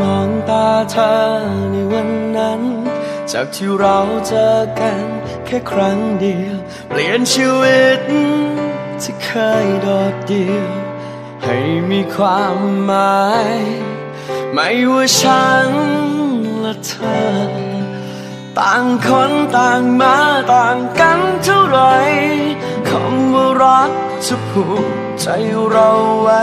มองตาเธอในวันนั้น จากที่เราเจอกันแค่ครั้งเดียว เปลี่ยนชีวิตที่เคยโดดเดี่ยว ให้มีความหมาย ไม่ว่าฉันและเธอ ต่างคนต่างมาต่างกันเท่าไหรคำว่ารักจะผูกใจเราไว้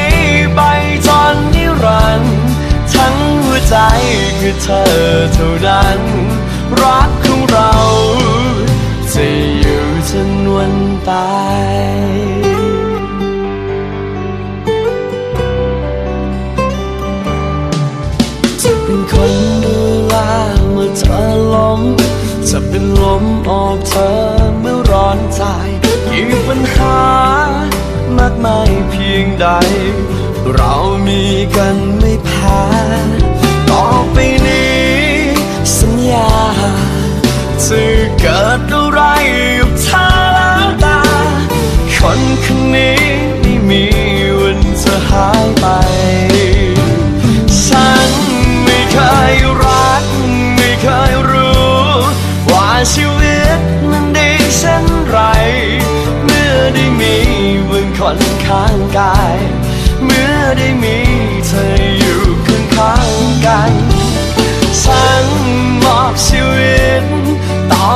้ ใจคือเธอเท่านั้น รักของเราจะอยู่จนวันตายจะเป็นคนดูแลเมื่อเธอล้มจะเป็นลมออกเธอเมื่อร้อนใจกี่ปัญหามากมายเพียงใด เรามีกันไม่แพ้ ต่อไปนี้ สัญญาจะเกิดอะไรกับเธอแล้วตา คนคนนี้ไม่มีวันจะหายไป ฉันไม่เคยรัก ไม่เคยรู้ ว่าชีวิตมันดีเช่นไร เมื่อได้มีมึงคนข้างกาย